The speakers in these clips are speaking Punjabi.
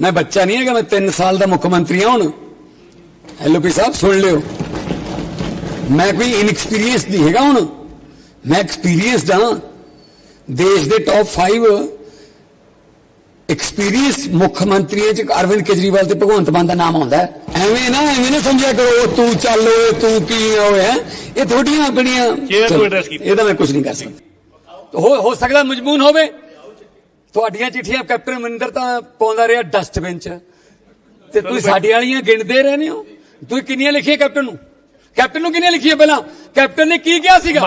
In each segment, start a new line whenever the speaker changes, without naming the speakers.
ਮੈਂ ਬੱਚਾ ਨਹੀਂ ਹੈਗਾ ਮੈਂ 3 ਸਾਲ ਦਾ ਮੁੱਖ ਮੰਤਰੀ ਹਾਂ ਹੁਣ। ਐਲਓਪੀ ਸਾਹਿਬ ਸੁਣ ਲਿਓ। ਮੈਂ ਕੋਈ ਇਨਐਕਸਪੀਰੀਅੰਸ ਨਹੀਂ ਹੈਗਾ ਹੁਣ। ਮੈਂ ਐਕਸਪੀਰੀਅੰਸਡ ਹਾਂ। ਦੇਸ਼ ਦੇ ਟੌਪ 5 ਐਕਸਪੀਰੀਅੰਸ ਮੁੱਖ ਮੰਤਰੀਆਂ ਚ ਅਰਵਿੰਦ ਕੇਜਰੀਵਾਲ ਤੇ ਭਗਵੰਤ ਮਾਨ ਦਾ ਨਾਮ ਆਉਂਦਾ। ਐਵੇਂ ਨਾ ਐਵੇਂ ਨਾ ਸਮਝਿਆ ਕਰੋ ਤੂੰ ਚੱਲ ਓਏ ਤੂੰ ਕੀ ਹੈ? ਇਹ ਥੋੜੀਆਂ ਆਪਣੀਆਂ। ਇਹਦਾ ਮੈਂ ਕੁਝ ਨਹੀਂ ਕਰ ਸਕਦਾ। ਹੋ ਹੋ ਸਕਦਾ ਮਜਬੂਨ ਹੋਵੇ। ਤੁਹਾਡੀਆਂ ਚਿੱਠੀਆਂ ਕੈਪਟਨ ਅਮਰਿੰਦਰ ਤਾਂ ਪਾਉਂਦਾ ਰਿਹਾ ਡਸਟਬਿਨ ਚ। ਤੇ ਤੁਸੀਂ ਸਾਡੇ ਵਾਲੀਆਂ ਗਿਣਦੇ ਰਹਿੰਦੇ ਹੋ? ਤੁਸੀਂ ਕਿੰਨੀਆਂ ਲਿਖੀਆਂ ਕੈਪਟਨ ਨੂੰ? ਕੈਪਟਨ ਨੂੰ ਕਿੰਨੀਆਂ ਲਿਖੀਆਂ ਪਹਿਲਾਂ? ਕੈਪਟਨ ਨੇ ਕੀ ਕਿਹਾ ਸੀਗਾ?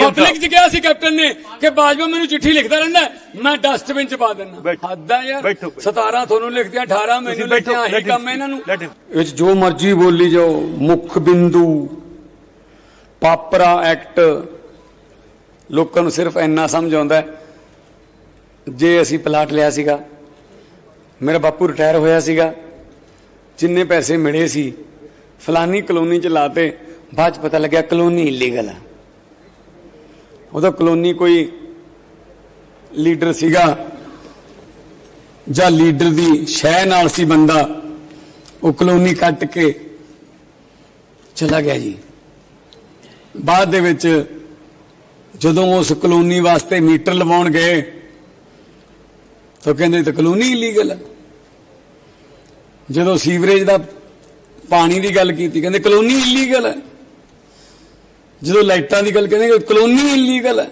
ਪਬਲਿਕ ਚ ਕਿਹਾ ਸੀ ਕੈਪਟਨ ਨੇ ਕਿ ਬਾਜਵਾ ਮੈਨੂੰ ਚਿੱਠੀ ਲਿਖਦਾ ਰਹਿੰਦਾ ਮੈਂ ਡਸਟਬਿਨ ਚ ਪਾ ਦਿੰਦਾ। ਹੱਦ ਯਾਰ।
ਬੈਠੋ।
17 ਤੁਹਾਨੂੰ ਲਿਖਦਿਆਂ 18 ਮੈਨੂੰ ਲਿਖਿਆ ਇਹੀ ਕੰਮ ਇਹਨਾਂ ਨੂੰ। ਵਿੱਚ ਜੋ ਮਰਜ਼ੀ ਬੋਲੀ ਜਾਓ ਮੁੱਖ ਬਿੰਦੂ ਪਾਪਰਾ ਐਕਟ ਲੋਕਾਂ ਨੂੰ ਸਿਰਫ ਇੰਨਾ ਸਮਝ ਆਉਂਦਾ ਹੈ, ਜੇ ਅਸੀਂ ਪਲਾਟ ਲਿਆ ਸੀਗਾ, ਮੇਰਾ ਬਾਪੂ ਰਿਟਾਇਰ ਹੋਇਆ ਸੀਗਾ, ਜਿੰਨੇ ਪੈਸੇ ਮਿਲੇ ਸੀ, ਫਲਾਨੀ ਕਲੋਨੀ ਚ ਲਾਤੇ, ਬਾਅਦ ਚ ਪਤਾ ਲੱਗਿਆ ਕਲੋਨੀ ਇਲੀਗਲ ਹੈ ਉਹਦਾ ਕਲੋਨੀ ਕੋਈ ਲੀਡਰ ਸੀਗਾ, ਜਾਂ ਲੀਡਰ ਦੀ ਸ਼ਹਿ ਨਾਲ ਸੀ ਬੰਦਾ, ਉਹ ਕਲੋਨੀ ਕੱਟ ਕੇ ਚਲਾ ਗਿਆ ਜੀ। ਬਾਅਦ ਦੇ ਵਿੱਚ ਜਦੋਂ ਉਸ ਕਲੋਨੀ ਵਾਸਤੇ ਮੀਟਰ ਲਵਾਉਣ ਗਏ ਤਾਂ ਕਹਿੰਦੇ ਇਹ ਤਾਂ ਕਲੋਨੀ ਇਲੀਗਲ ਹੈ ਜਦੋਂ ਸੀਵਰੇਜ ਦਾ ਪਾਣੀ ਦੀ ਗੱਲ ਕੀਤੀ, ਕਹਿੰਦੇ ਕਲੋਨੀ ਇਲੀਗਲ ਹੈ ਜਦੋਂ ਲਾਈਟਾਂ ਦੀ ਗੱਲ ਕਹਿੰਦੇ ਕਲੋਨੀ ਇਲੀਗਲ ਹੈ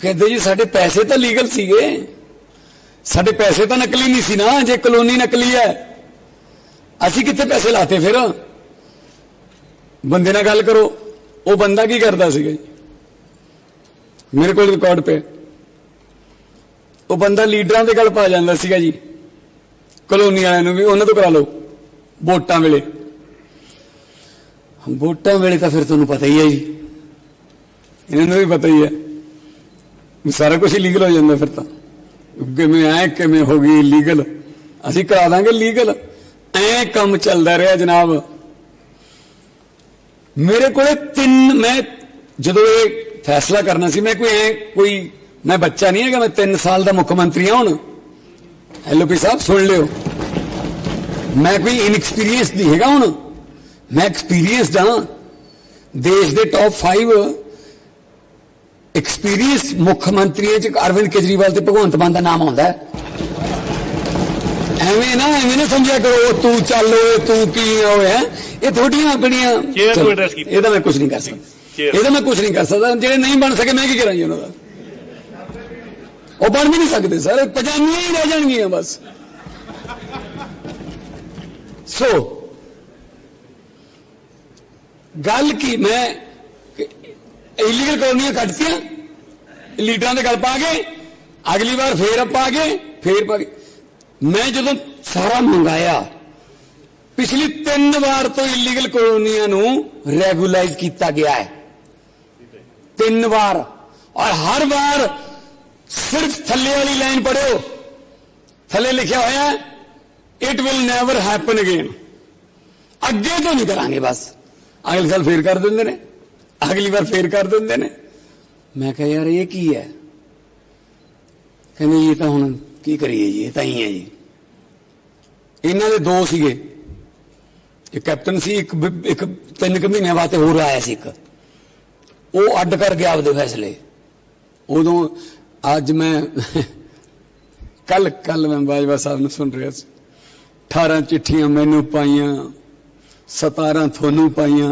ਕਹਿੰਦੇ ਜੀ, ਸਾਡੇ ਪੈਸੇ ਤਾਂ ਲੀਗਲ ਸੀਗੇ। ਸਾਡੇ ਪੈਸੇ ਤਾਂ ਨਕਲੀ ਨਹੀਂ ਸੀ ਨਾ, ਜੇ ਕਲੋਨੀ ਨਕਲੀ ਹੈ ਅਸੀਂ ਕਿੱਥੇ ਪੈਸੇ ਲਾਤੇ ਫਿਰ? ਬੰਦੇ ਨਾਲ ਗੱਲ ਕਰੋ। ਉਹ ਬੰਦਾ ਕੀ ਕਰਦਾ ਸੀਗਾ ਜੀ? ਮੇਰੇ ਕੋਲ ਰਿਕਾਰਡ ਪਿਆ। ਉਹ ਬੰਦਾ ਲੀਡਰਾਂ ਦੇ ਗੱਲ ਪਾ ਜਾਂਦਾ ਸੀਗਾ ਜੀ। ਕਲੋਨੀ ਵਾਲਿਆਂ ਨੂੰ ਵੀ, ਉਹਨਾਂ ਤੋਂ ਕਰਾ ਲਓ। ਵੋਟਾਂ ਵੇਲੇ। ਵੋਟਾਂ ਵੇਲੇ ਤਾਂ ਫਿਰ ਤੁਹਾਨੂੰ ਪਤਾ ਹੀ ਹੈ ਜੀ। ਇਹਨਾਂ ਨੂੰ ਵੀ ਪਤਾ ਹੀ ਹੈ। ਸਾਰਾ ਕੁਝ ਲੀਗਲ ਹੋ ਜਾਂਦਾ ਫਿਰ ਤਾਂ। ਕਿਵੇਂ ਐ, ਕਿਵੇਂ ਹੋ ਗਈ ਲੀਗਲ ਅਸੀਂ ਕਰਾ ਦਾਂਗੇ ਲੀਗਲ ਐ ਕੰਮ ਚੱਲਦਾ ਰਿਹਾ ਜਨਾਬ। ਮੇਰੇ ਕੋਲੇ ਤਿੰਨ, ਮੈਂ ਜਦੋਂ ਇਹ ਫੈਸਲਾ ਕਰਨਾ ਸੀ, ਮੈਂ ਕੋਈ ਐ, ਕੋਈ ਮੈਂ ਬੱਚਾ ਨਹੀਂ ਹੈਗਾ ਮੈਂ 3 ਸਾਲ ਦਾ ਮੁੱਖ ਮੰਤਰੀ ਹਾਂ ਹੁਣ। ਐਲਓਪੀ ਸਾਹਿਬ ਸੁਣ ਲਿਓ। ਮੈਂ ਕੋਈ ਇਨਐਕਸਪੀਰੀਅੰਸ ਨਹੀਂ ਹੈਗਾ ਹੁਣ। ਮੈਂ ਐਕਸਪੀਰੀਅੰਸਡ ਹਾਂ। ਦੇਸ਼ ਦੇ ਟੌਪ 5 ਐਕਸਪੀਰੀਅੰਸ ਮੁੱਖ ਮੰਤਰੀਆਂ ਚ ਅਰਵਿੰਦ ਕੇਜਰੀਵਾਲ ਤੇ ਭਗਵੰਤ ਮਾਨ ਦਾ ਨਾਮ ਆਉਂਦਾ ਹੈ। ਐਵੇਂ ਨਾ ਐਵੇਂ ਨਾ ਸਮਝਿਆ ਕਰੋ ਤੂੰ ਚੱਲ ਓਏ ਤੂੰ ਕੀ ਹੋਏ ਹੈ। ਇਹ ਥੋੜੀਆਂ ਆਪਣੀਆਂ। ਇਹਦਾ ਮੈਂ ਕੁਝ ਨਹੀਂ ਕਰ ਸਕਦਾ। ਇਹਦਾ ਮੈਂ ਕੁਝ ਨਹੀਂ ਕਰ ਸਕਦਾ। ਜਿਹੜੇ ਨਹੀਂ ਬਣ ਸਕੇ ਮੈਂ ਕੀ ਕਰਾਂ ਜੀ ਉਹਨਾਂ ਦਾ? ਉਹ ਬਣ ਵੀ ਨਹੀਂ ਸਕਦੇ ਸਰ, ਪਜਾਮੀਆਂ ਹੀ ਰਹਿ ਜਾਣਗੀਆਂ ਬਸ। ਸੋ ਗੱਲ ਕੀ, ਮੈਂ ਇਲੀਗਲ ਕਲੋਨੀਆਂ ਕੱਟਤੀਆਂ, ਲੀਡਰਾਂ ਦੇ ਗੱਲ ਪਾ ਕੇ, ਅਗਲੀ ਵਾਰ ਫੇਰ ਆਪਾਂ ਆ ਗਏ, ਫੇਰ ਪਾ ਗਏ ਮੈਂ ਜਦੋਂ ਸਾਰਾ ਮੰਗਾਇਆ, ਪਿਛਲੀ ਤਿੰਨ ਵਾਰ ਤੋਂ ਇਲੀਗਲ ਕਲੋਨੀਆਂ ਨੂੰ ਰੈਗੂਲਾਈਜ਼ ਕੀਤਾ ਗਿਆ ਹੈ। ਤਿੰਨ ਵਾਰ, ਔਰ ਹਰ ਵਾਰ ਸਿਰਫ ਥੱਲੇ ਵਾਲੀ ਲਾਈਨ ਪੜਿਓ ਥੱਲੇ ਲਿਖਿਆ ਹੋਇਆ ਹੈ it will never happen again ਅੱਗੇ ਤੋਂ ਨਹੀਂ ਕਰਾਂਗੇ ਬਸ। ਅਗਲੇ ਸਾਲ ਫੇਰ ਕਰ ਦਿੰਦੇ ਨੇ। ਅਗਲੀ ਵਾਰ ਫੇਰ ਕਰ ਦਿੰਦੇ ਨੇ। ਮੈਂ ਕਿਹਾ, ਯਾਰ, ਇਹ ਕੀ ਹੈ? ਕਹਿੰਦੇ ਜੀ ਇਹ ਤਾਂ ਹੁਣ ਕੀ ਕਰੀਏ ਜੀ? ਇਹ ਤਾਂ ਹੀ ਹੈ ਜੀ। ਇਹਨਾਂ ਦੇ ਦੋ ਸੀਗੇ। ਇੱਕ ਕੈਪਟਨ ਸੀ, ਇੱਕ ਇੱਕ ਤਿੰਨ ਕੁ ਮਹੀਨਿਆਂ ਬਾਅਦ ਹੋਰ ਆਇਆ ਸੀ ਇੱਕ। ਉਹ ਅੱਡ ਕਰ ਗਿਆ ਆਪਦੇ ਫੈਸਲੇ। ਉਦੋਂ ਅੱਜ ਮੈਂ ਕੱਲ ਕੱਲ ਮੈਂ ਬਾਜਵਾ ਸਾਹਿਬ ਨੂੰ ਸੁਣ ਰਿਹਾ ਸੀ। 18 ਚਿੱਠੀਆਂ ਮੈਨੂੰ ਪਾਈਆਂ 17 ਤੁਹਾਨੂੰ ਪਾਈਆਂ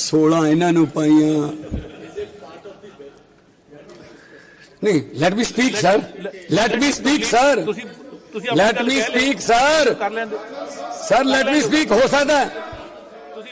16 ਇਹਨਾਂ ਨੂੰ ਪਾਈਆਂ। ਨਹੀਂ let me speak sir let me speak sir
ਤੁਸੀਂ ਤੁਸੀਂ
let me speak sir sir let me speak ਹੋ ਸਕਦਾ ਹੈ।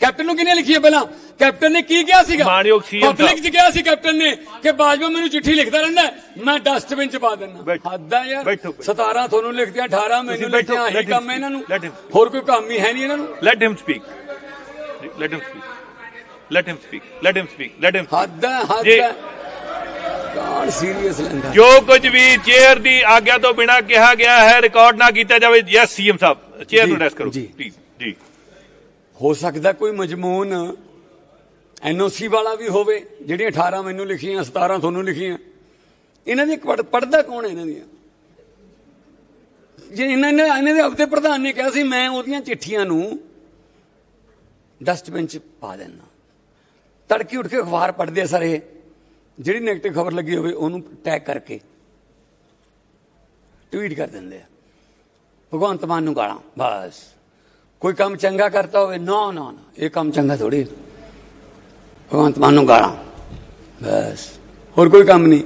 ਕੈਪਟਨ ਨੂੰ ਕਿੰਨੀਆਂ ਲਿਖੀਆਂ ਪਹਿਲਾਂ? ਕੈਪਟਨ ਨੇ ਕੀ ਕਿਹਾ ਸੀਗਾ? ਪਬਲਿਕ ਚ ਕਿਹਾ ਸੀ ਕੈਪਟਨ ਨੇ ਕਿ ਬਾਜਵਾ ਮੈਨੂੰ ਚਿੱਠੀ ਲਿਖਦਾ ਰਹਿੰਦਾ ਹੈ, ਮੈਂ ਡਸਟਬਿਨ ਚ ਪਾ ਦਿੰਦਾ। ਹੱਦ ਯਾਰ।
ਬੈਠੋ।
17 ਤੁਹਾਨੂੰ ਲਿਖਦਿਆਂ 18 ਮੈਨੂੰ
let him
ਕੰਮ ਹੈ ਇਹਨਾਂ ਨੂੰ। ਹੋਰ ਕੋਈ ਕੰਮ ਹੀ ਹੈ ਨਹੀਂ ਇਹਨਾਂ ਨੂੰ?
Him speak let him speak let him speak let him speak let him speak
ਹੱਦ ਹੈ ਹੱਦ। ਹੈ ਕੌਣ ਸੀਰੀਅਸ ਲੈਂਦਾ?
ਜੋ ਕੁਝ ਵੀ ਚੇਅਰ ਦੀ ਆਗਿਆ ਤੋਂ ਬਿਨਾ ਕਿਹਾ ਗਿਆ ਹੈ ਰਿਕਾਰਡ ਨਾ ਕੀਤਾ ਜਾਵੇ। ਯੈਸ ਸੀਐਮ ਸਾਹਿਬ ਚੇਅਰ ਨੂੰ ਅਡਰੈਸ ਕਰੋ।
ਜੀ।
ਪਲੀਜ਼ ਜੀ।
ਹੋ ਸਕਦਾ ਕੋਈ ਮਜਮੂਨ ਐਨਓਸੀ ਵਾਲਾ ਵੀ ਹੋਵੇ, ਜਿਹੜੀਆਂ 18 ਮੈਨੂੰ ਲਿਖੀਆਂ 17 ਤੁਹਾਨੂੰ ਲਿਖੀਆਂ। ਇਹਨਾਂ ਦੀ ਪੜਦਾ ਕੌਣ ਹੈ ਇਹਨਾਂ ਦੀਆਂ? ਜੇ ਇਹਨਾਂ ਨੇ ਇਹਨਾਂ ਦੇ ਆਪਦੇ ਪ੍ਰਧਾਨ ਨੇ ਕਿਹਾ ਸੀ, ਮੈਂ ਉਹਦੀਆਂ ਚਿੱਠੀਆਂ ਨੂੰ ਡਸਟਬਿਨ ਚ ਪਾ ਦੇਣਾ ਤੜਕੇ ਉੱਠ ਕੇ ਅਖਬਾਰ ਪੜ੍ਹਦੇ ਆ ਇਹ ਜਿਹੜੀ ਨੈਗੇਟਿਵ ਖਬਰ ਲੱਗੀ ਹੋਵੇ, ਉਹਨੂੰ ਟੈਗ ਕਰਕੇ ਟਵੀਟ ਕਰ ਦਿੰਦੇ ਆ। ਭਗਵੰਤ ਮਾਨ ਨੂੰ ਗਾਲਾਂ, ਬਸ। ਕੋਈ ਕੰਮ ਚੰਗਾ ਕਰਤਾ ਹੋਵੇ, ਨਾ ਨਾ ਨਾ, ਇਹ ਕੰਮ ਚੰਗਾ ਥੋੜੀ ਭਗਵੰਤ ਮਾਨ ਨੂੰ ਗਾਲਾਂ, ਬਸ, ਹੋਰ ਕੋਈ ਕੰਮ ਨਹੀਂ।